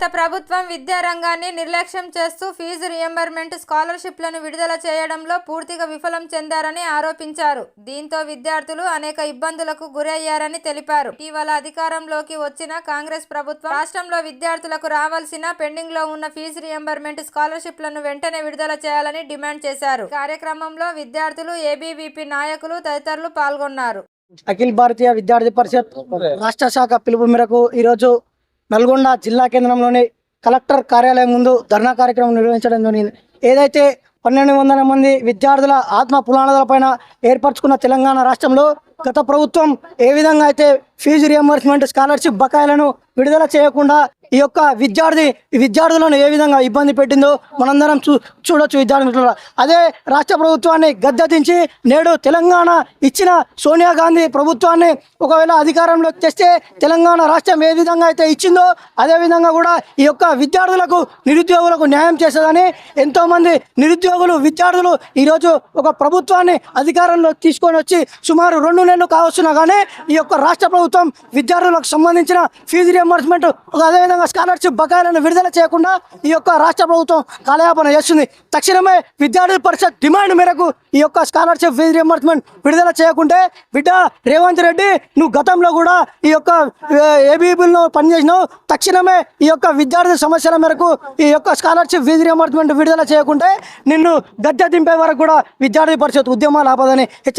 గత ప్రభుత్వం విద్యారంగాన్ని నిర్లక్ష్యం చేస్తూ ఫీజు రియంబర్మెంట్ స్కాలర్షిప్లను విడుదల చేయడంలో పూర్తిగా విఫలం చెందారని ఆరోపించారు. దీంతో విద్యార్థులు అనేక ఇబ్బందులకు గురయ్యారని తెలిపారు. ఇటీవల అధికారంలోకి వచ్చిన కాంగ్రెస్ ప్రభుత్వం రాష్ట్రంలో విద్యార్థులకు రావాల్సిన పెండింగ్లో ఉన్న ఫీజు రియంబర్మెంట్ స్కాలర్షిప్లను వెంటనే విడుదల చేయాలని డిమాండ్ చేశారు. కార్యక్రమంలో విద్యార్థులు ఏబీవీపీ నాయకులు తదితరులు పాల్గొన్నారు. అఖిల భారతీయ విద్యార్థి పరిషత్ రాష్ట్ర శాఖ పిలుపు మేరకు ఈరోజు నల్గొండ జిల్లా కేంద్రంలోని కలెక్టర్ కార్యాలయం ముందు ధర్నా కార్యక్రమం నిర్వహించడం జరిగింది. ఏదైతే పన్నెండు వందల మంది విద్యార్థుల ఆత్మ పునాదులపైన ఏర్పరచుకున్న తెలంగాణ రాష్ట్రంలో గత ప్రభుత్వం ఏ విధంగా అయితే ఫీజు రియంబర్స్మెంట్ స్కాలర్షిప్ బకాయిలను విడుదల చేయకుండా ఈ యొక్క విద్యార్థి ఈ విద్యార్థులను ఏ విధంగా ఇబ్బంది పెట్టిందో మనందరం చూ చూడొచ్చు విద్యార్థులు. అదే రాష్ట్ర ప్రభుత్వాన్ని గద్దెదించి నేడు తెలంగాణ ఇచ్చిన సోనియా గాంధీ ప్రభుత్వాన్ని ఒకవేళ అధికారంలోకి తెస్తే తెలంగాణ రాష్ట్రం ఏ విధంగా అయితే ఇచ్చిందో అదే విధంగా కూడా ఈ యొక్క విద్యార్థులకు నిరుద్యోగులకు న్యాయం చేసేదని ఎంతోమంది నిరుద్యోగులు విద్యార్థులు ఈరోజు ఒక ప్రభుత్వాన్ని అధికారంలో తీసుకొని వచ్చి సుమారు రెండు నెలలు కావస్తున్నా కానీ ఈ యొక్క రాష్ట్ర ప్రభుత్వం విద్యార్థులకు సంబంధించిన ఫీజు రియంబర్స్మెంట్ అదేవిధంగా స్కాలర్షిప్ బకాయిలను విడుదల చేయకుండా ఈ యొక్క రాష్ట్ర ప్రభుత్వం కాలయాపన చేస్తుంది. తక్షణమే విద్యార్థుల పరిషత్ డిమాండ్ మేరకు ఈ యొక్క స్కాలర్షిప్ ఫీజు రియంబర్స్మెంట్ విడుదల చేయకుంటే బిడ్డ రేవంత్ రెడ్డి నువ్వు గతంలో కూడా ఈ యొక్క ఏబీబీలో పనిచేసినావు. తక్షణమే ఈ యొక్క విద్యార్థి సమస్యల మేరకు ఈ యొక్క స్కాలర్షిప్ ఫీజు రియంబర్స్మెంట్ విడుదల చేయకుంటే నిన్ను గద్దె దింపే వరకు కూడా విద్యార్థి పరిషత్ ఉద్యమాలు ఆపదని హెచ్చరి